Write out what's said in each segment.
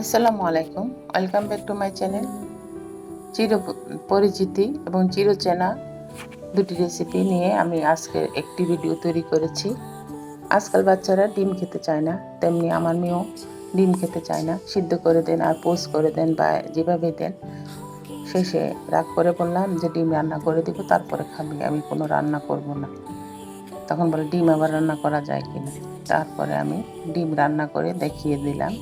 আসসালামু আলাইকুম। Welcome back to my channel চির পরিচিতি এবং চিরচেনা দুটি রেসিপি নিয়ে আমি আজকে একটি ভিডিও তৈরি করেছি। আজকাল বাচ্চারা ডিম খেতে চায় না। তেমনি আমার মেয়েও ডিম খেতে চায় না। সিদ্ধ করে দেন আর পোস্ট করে দেন বা যেভাবে দেন, শেষে রাগ করে বললাম যে ডিম রান্না করে দেবো, তারপরে খাবি। আমি কোনো রান্না করব না। তখন বলে, ডিম আবার রান্না করা যায় কিনা? তারপরে আমি ডিম রান্না করে দেখিয়ে দিলাম।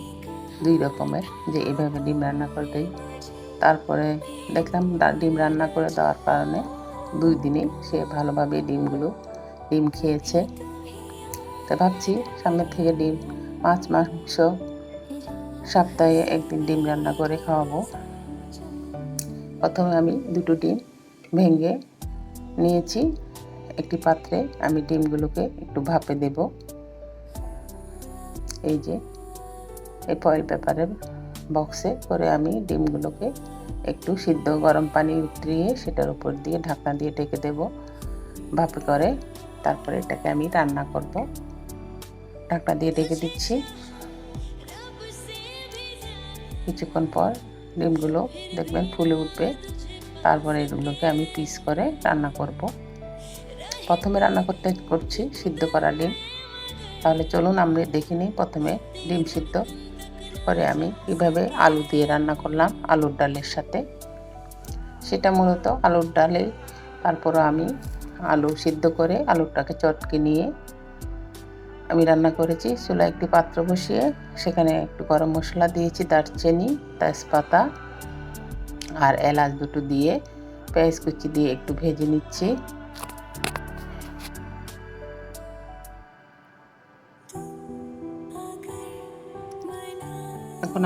দুই রকমের, যে এভাবে ডিম রান্না করে তারপরে দেখলাম ডিম রান্না করে দেওয়ার কারণে দুই দিনে সে ভালোভাবে ডিমগুলো, ডিম খেয়েছে। তো ভাবছি সামনের থেকে ডিম, মাছ, মাংস সপ্তাহে একদিন ডিম রান্না করে খাওয়াবো। প্রথমে আমি দুটো ডিম ভেঙে নিয়েছি, একটি পাত্রে আমি ডিমগুলোকে একটু ভাপে দেব। এই যে এই ফয়েল পেপারের বক্সে করে আমি ডিমগুলোকে একটু সিদ্ধ গরম পানি উতরিয়ে সেটার উপর দিয়ে ঢাকনা দিয়ে ঢেকে দেব। ভাপে করে তারপরে এটাকে আমি রান্না করব। ঢাকনা দিয়ে ঢেকে দিচ্ছি। কিছুক্ষণ পর ডিমগুলো দেখবেন ফুলে উঠবে। তারপরে এগুলোকে আমি পিস করে রান্না করব। প্রথমে রান্না করতে করছি সিদ্ধ করা ডিম। তাহলে চলুন আমরা দেখে নিই প্রথমে ডিম সিদ্ধ। করে আমি কীভাবে আলু দিয়ে রান্না করলাম আলুর ডালের সাথে। সেটা মূলত আলুর ডালে, তারপরও আমি আলু সিদ্ধ করে আলুটাকে চটকে নিয়ে আমি রান্না করেছি। চুলা একটি পাত্র বসিয়ে সেখানে একটু গরম মশলা দিয়েছি, দারচিনি, তেজপাতা আর এলাচ দুটো দিয়ে পেঁয়াজ কুচি দিয়ে একটু ভেজে নিচ্ছি।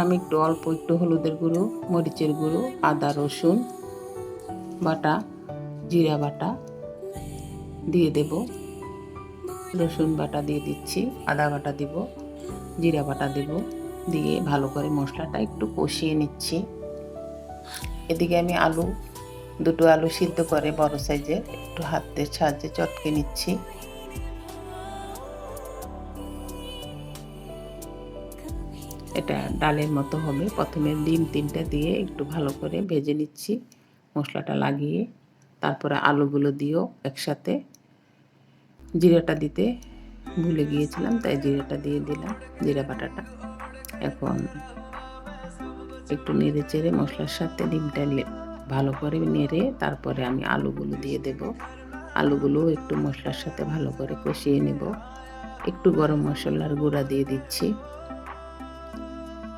আমি একটু অল্প একটু হলুদের গুঁড়ো, মরিচের গুঁড়ো, আদা, রসুন বাটা, জিরা বাটা দিয়ে দেব। রসুন বাটা দিয়ে দিচ্ছি, আদা বাটা দিব, জিরা বাটা দেব, দিয়ে ভালো করে মশলাটা একটু কষিয়ে নিচ্ছি। এদিকে আমি আলু, দুটো আলু সিদ্ধ করে বড় সাইজের একটু হাতের সাহায্যে চটকে নিচ্ছি। এটা ডালের মতো হবে। প্রথমে ডিম তিনটা দিয়ে একটু ভালো করে ভেজে নিচ্ছি মশলাটা লাগিয়ে। তারপরে আলুগুলো দিয়েও একসাথে। জিরাটা দিতে ভুলে গিয়েছিলাম, তাই জিরাটা দিয়ে দিলাম, জিরা বাটাটা। এখন একটু নেড়ে চেড়ে মশলার সাথে ডিমটা ভালো করে নেড়ে তারপরে আমি আলুগুলো দিয়ে দেব। আলুগুলো একটু মশলার সাথে ভালো করে কষিয়ে নেব। একটু গরম মশলার গুঁড়া দিয়ে দিচ্ছি।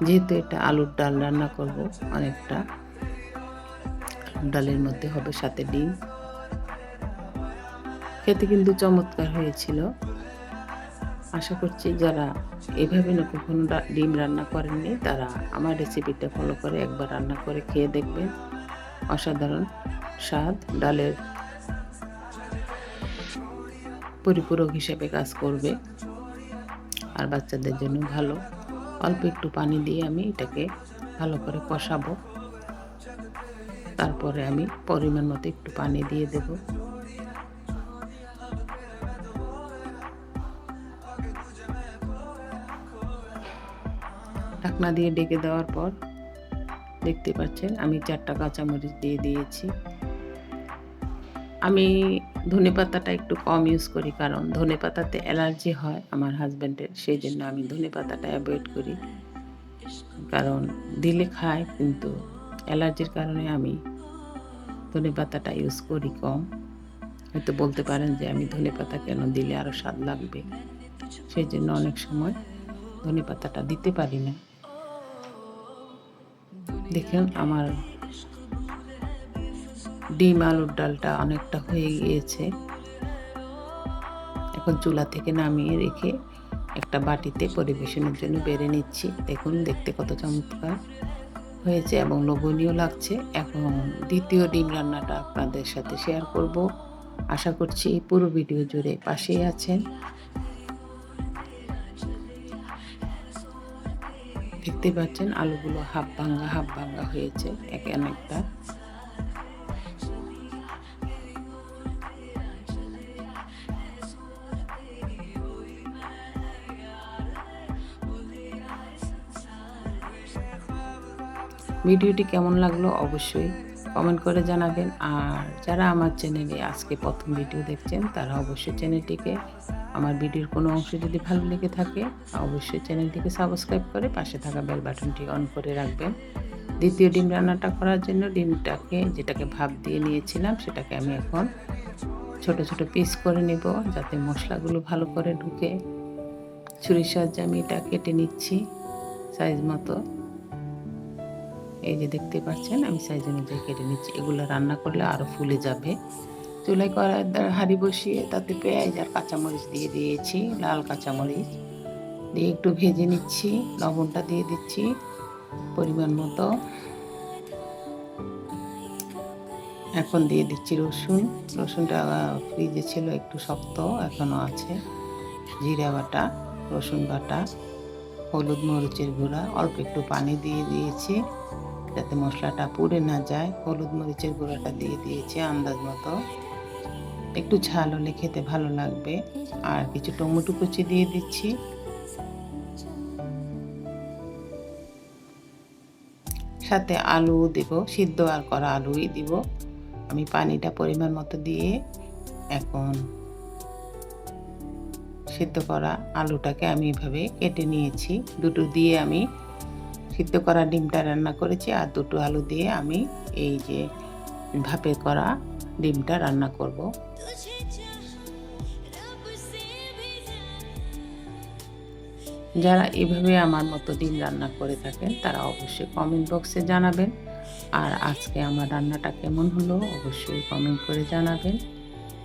যেহেতু এটা আলুর ডাল রান্না করব অনেকটা ডালের মধ্যে হবে সাথে ডিম। খেতে কিন্তু চমৎকার হয়েছিল। আশা করছি যারা এভাবে না কখনো ডিম রান্না করেননি, তারা আমার রেসিপিটা ফলো করে একবার রান্না করে খেয়ে দেখবেন। অসাধারণ স্বাদ, ডালের পরিপূরক হিসেবে কাজ করবে। আর বাচ্চাদের জন্য ভালো। অল্প একটু পানি দিয়ে আমি এটাকে ভালো করে কষাবো। তারপরে আমি পরিমাণ মতো একটু পানি দিয়ে দেব। ঢাকনা দিয়ে ডেকে দেওয়ার পর দেখতে পাচ্ছেন আমি চারটা কাঁচামরিচ দিয়ে দিয়েছি। আমি ধনে পাতাটা একটু কম ইউজ করি, কারণ ধনে পাতাতে অ্যালার্জি হয় আমার হাজব্যান্ডের সেই জন্য আমি ধনে পাতাটা অ্যাভয়েড করি। কারণ দিলে খায়, কিন্তু অ্যালার্জির কারণে আমি ধনে পাতাটা ইউজ করি কম। হয়তো বলতে পারেন যে আমি ধনে পাতা কেন দিলে আরও স্বাদ লাগবে? সেই জন্য অনেক সময় ধনে পাতাটা দিতে পারি না। দেখুন আমার ডিম আলুর ডালটা অনেকটা হয়ে গিয়েছে। এখন চুলা থেকে নামিয়ে রেখে একটা বাটিতে পরিবেশনের জন্য বেড়ে নিচ্ছি। দেখুন, দেখতে কত চমৎকার হয়েছে এবং লোভনীয় লাগছে। এখন দ্বিতীয় ডিম রান্নাটা আপনাদের সাথে শেয়ার করব। আশা করছি পুরো ভিডিও জুড়ে পাশেই আছেন। দেখতে পাচ্ছেন, আলুগুলো হাফ ভাঙ্গা হাফ ভাঙ্গা হয়েছে, এক একটা ভিডিওটি কেমন লাগল অবশ্যই কমেন্ট করে জানাবেন। আর যারা আমার চ্যানেলে আজকে প্রথম ভিডিও দেখছেন, তারা অবশ্যই চ্যানেলটিকে আমার ভিডিওর কোনো অংশ যদি ভালো লেগে থাকে, অবশ্যই চ্যানেলটিকে সাবস্ক্রাইব করে পাশে থাকা বেল বাটনটি অন করে রাখবেন। দ্বিতীয় ডিম রান্নাটা করার জন্য ডিমটাকে, যেটাকে ভাপ দিয়ে নিয়েছিলাম, সেটাকে আমি এখন ছোট ছোট পিস করে নেব যাতে মশলাগুলো ভালো করে ঢুকে। ছুরির সাহায্যে আমি এটা কেটে নিচ্ছি সাইজ মতো। এই যে দেখতে পাচ্ছেন, আমি সাইজ অনুযায়ী কেটে নিচ্ছি। এগুলো রান্না করলে আরও ফুলে যাবে। চুলাই করা হাঁড়ি বসিয়ে তাতে পেঁয়াজ আর কাঁচামরিচ দিয়ে দিয়েছি, লাল কাঁচামরিচ। দিয়ে একটু ভেজে নিচ্ছি, লবণটা দিয়ে দিচ্ছি পরিমাণ মতো। এখন দিয়ে দিচ্ছি রসুন। রসুনটা ফ্রিজে ছিল একটু শক্ত এখনও আছে। জিরা বাটা, রসুন বাটা, হলুদ মরিচের গুঁড়া, অল্প একটু পানি দিয়ে দিয়েছি। যাতে মশলাটা পুড়ে না যায়, হলুদ মরিচের গুঁড়াটা দিয়ে দিয়েছি আন্দাজ মতো। একটু ঝাল হলে খেতে ভালো লাগবে। আর কিছু টমেটো কুচি দিয়ে দিচ্ছি। সাথে আলু দেব, সিদ্ধ আর করা আলুই দিব। আমি পানিটা পরিমাণ মতো দিয়ে এখন সিদ্ধ করা আলুটাকে আমি এভাবে কেটে নিয়েছি। দুটো দিয়ে আমি সিদ্ধ করা ডিমটা রান্না করেছি আর দুটো আলু দিয়ে আমি এই যে ভাপে করা ডিমটা রান্না করব। যারা এভাবে আমার মতো ডিম রান্না করে থাকেন, তারা অবশ্যই কমেন্ট বক্সে জানাবেন। আর আজকে আমার রান্নাটা কেমন হলো অবশ্যই কমেন্ট করে জানাবেন।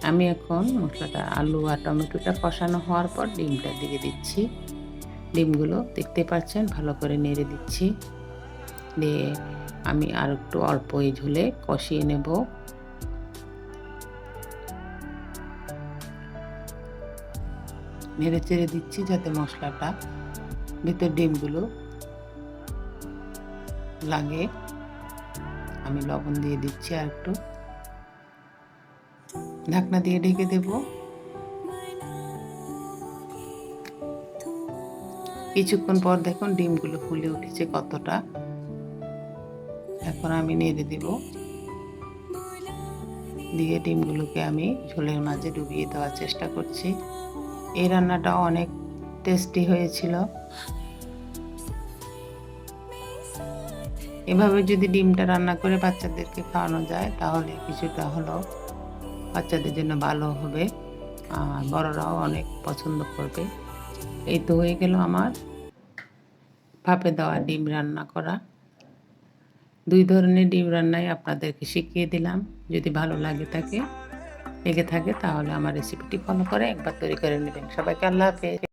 আমি এখন মশলাটা, আলু আর টমেটোটা কষানো হওয়ার পর ডিমটা দিয়ে দিচ্ছি। ডিমগুলো দেখতে পাচ্ছেন, ভালো করে নেড়ে দিচ্ছি। দিয়ে আমি আর একটু অল্প এই ঝুলে কষিয়ে নেব। নেড়ে চেড়ে দিচ্ছি যাতে মশলাটা ভিতর ডিমগুলো লাগে। আমি লবণ দিয়ে দিচ্ছি আর একটু। ঢাকনা দিয়ে ঢেকে দেব। কিছুক্ষণ পর দেখুন ডিমগুলো ফুলে উঠেছে কতটা। এখন আমি নেড়ে দেব। দিয়ে ডিমগুলোকে আমি ঝোলের মাঝে ডুবিয়ে দেওয়ার চেষ্টা করছি। এই রান্নাটা অনেক টেস্টি হয়েছিল। এভাবে যদি ডিমটা রান্না করে বাচ্চাদেরকে খাওয়ানো যায়, তাহলে কিছুটা হলো বাচ্চাদের জন্য ভালো হবে। আর বড়রাও অনেক পছন্দ করবে। এই তো হয়ে গেল আমার। ভাপে দেওয়া ডিম রান্না করা। দুই ধরনের ডিম রান্নাই আপনাদেরকে শিখিয়ে দিলাম। যদি ভালো লাগে থাকে, লেগে থাকে, তাহলে আমার রেসিপিটি ফলো করে একবার তৈরি করে নেবেন। সবাইকে আল্লাহ হাফেজ।